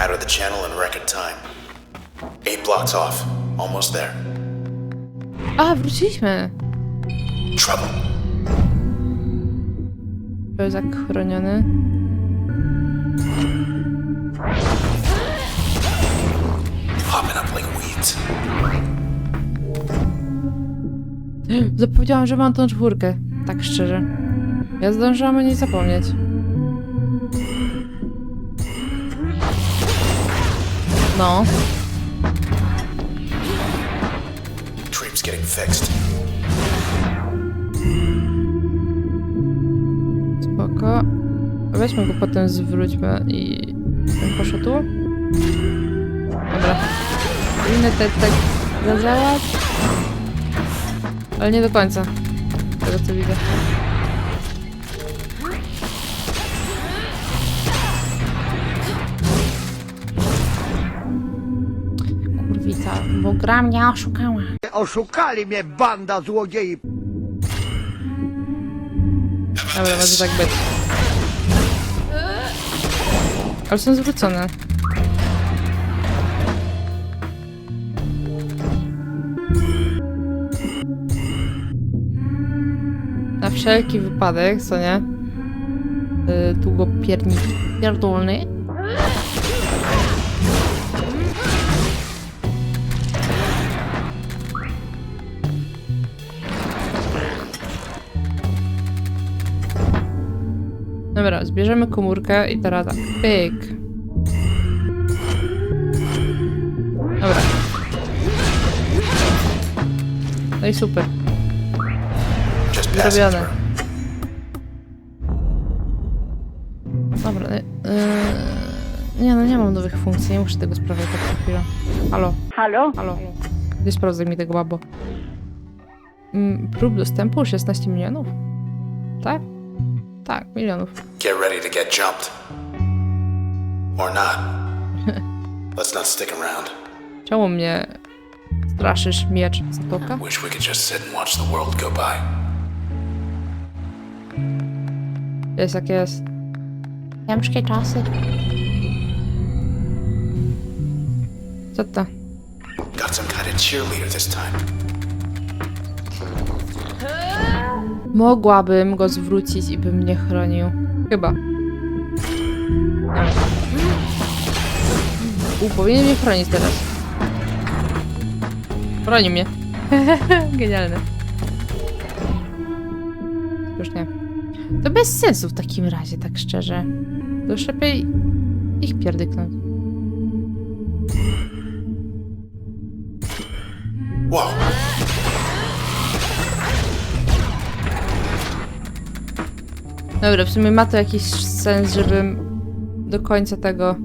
Out of the channel in record time. Eight blocks off. Almost there. A, wróciliśmy. Trouble. Pełzak chroniony. Popping up like weeds. Zapowiedziałam, że mam tą czwórkę. Tak szczerze. Ja zdążyłam o niej zapomnieć. No. Dream's getting fixed. Spoko. Weźmy go potem, zwróćmy i... On poszedł tu? Dobra. Powinny tak, tak zadziałać. Ale nie do końca. Tego co widzę. Bo gra mnie oszukała. Oszukali mnie banda złodziei. Dobra, może tak być. Ale są zwrócone. Na wszelki wypadek, co nie? Yy, długopiernik pierdolny. Dobra, zbierzemy komórkę i teraz tak. Pyk. Dobra. No i super. Zrobione. Dobra. Yy, nie no, nie mam nowych funkcji, nie muszę tego sprawdzać tak co chwilę. Halo, Halo? halo. Nie sprawdzaj mi tego, babo. Mm, prób dostępu 16 milionów? Tak? Tak, milionów. Get ready to get jumped. Or not. Let's not stick around. Czemu mnie straszysz miecz zatoka? Wish we could just sit and watch the world go by. Jest jak jest. Ciężkie czasy. Co to? Got some kind of cheerleader this time. Mogłabym go zwrócić i bym mnie chronił. Chyba. U, powinien mnie chronić teraz. Chroni mnie. Genialne. Już nie. To bez sensu w takim razie, tak szczerze. To lepiej ich pierdyknąć. Whoa. Dobra, w sumie ma to jakiś sens, żebym do końca tego...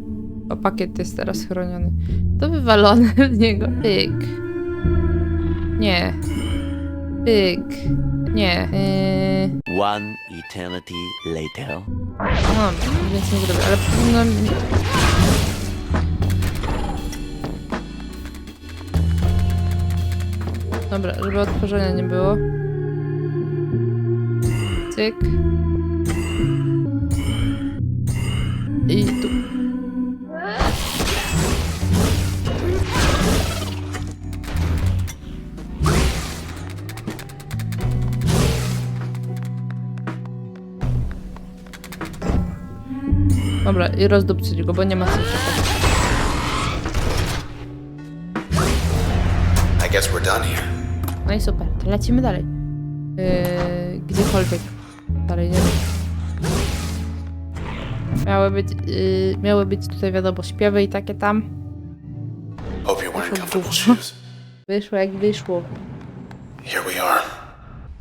O, pakiet jest teraz chroniony. To wywalone w niego. Pyk. Nie. Pyk. Nie. Yy... One eternity later. No, więc nie zrobię, ale powinno... Dobra, żeby odtworzenia nie było. Cyk. I tu. Dobra, i rozdupcyć go, bo nie ma sensu. I guess we're done here. No i super, to lecimy dalej. Yy, gdziekolwiek. Dalej, nie wiem. Miały być, yy, miały być tutaj wiadomo śpiewy i takie tam. Hope you're wearing Wyszło comfortable shoes. Wyszło jak wyszło. Here we are.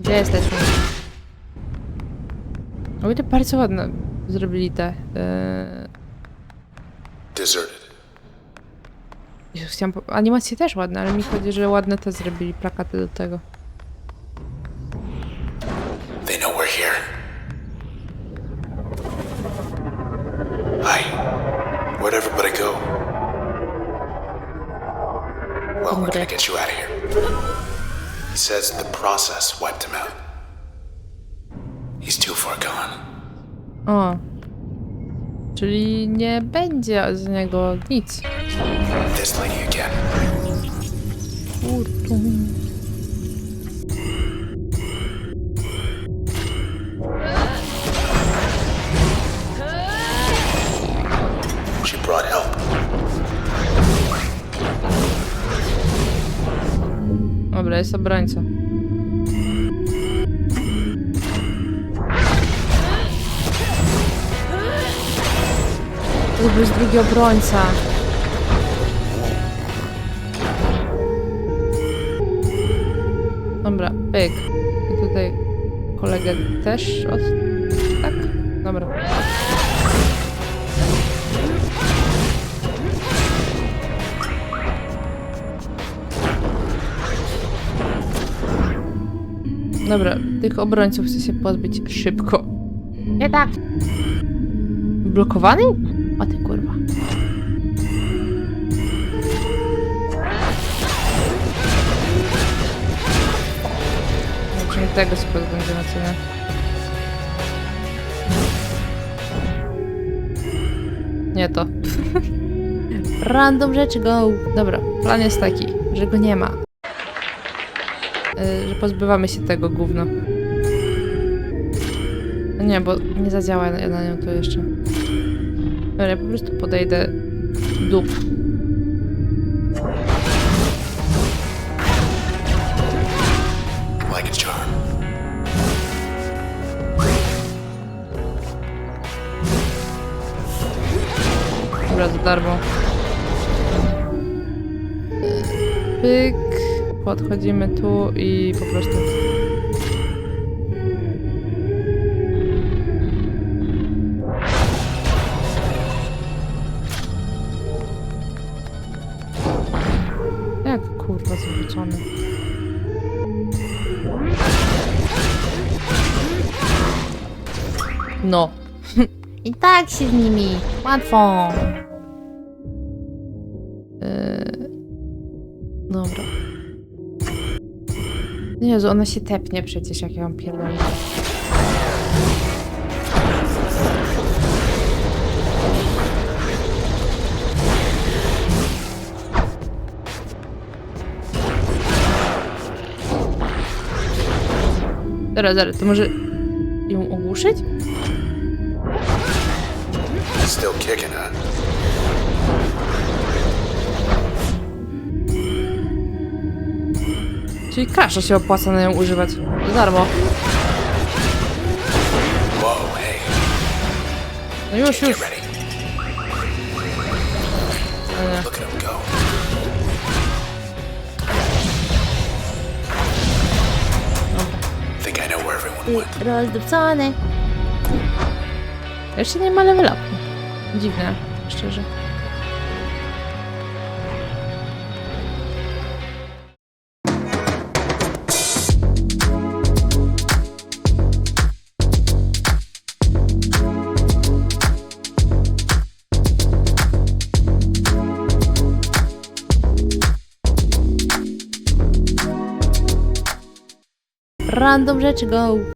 Gdzie jesteśmy? Oj, to bardzo ładne zrobili te. Yy... Deserted. Chciałam po... Animacje też ładne, ale mi chodzi, że ładne te zrobili plakaty do tego. We're gonna get you out of here. He says the process wiped him out. He's too far gone. O. Czyli nie będzie z niego nic. This lady again. Kurtu. Dobra, jest obrońca. To jest drugi obrońca. Dobra, pyk. I tutaj kolegę też od... Tak? Dobra. Dobra, tych obrońców chcę się pozbyć szybko. Nie tak. Blokowany? O ty kurwa. Musimy tego sobie pozbędziemy, co nie? Nie to. Random rzeczy go. Dobra, plan jest taki, że go nie ma. Y, że pozbywamy się tego gówna. No nie, bo nie zadziała na, na nią to jeszcze. Dobra, ja po prostu podejdę dup. Dobra, za darmo. Pyk. Podchodzimy tu i po prostu... Jak kurwa zwrócony? No. I tak się z nimi. Łatwo. Yy... Dobra. Jezu, ona się tepnie przecież, jak ja ją pierdolę. Zaraz, zaraz, to może ją ogłuszyć? Still kicking, huh? Czyli kasza się opłaca na nią używać. Za darmo. No już, już. Think I. Rozdupcony. Jeszcze nie ma level up. Dziwne, szczerze. Random rzeczy go.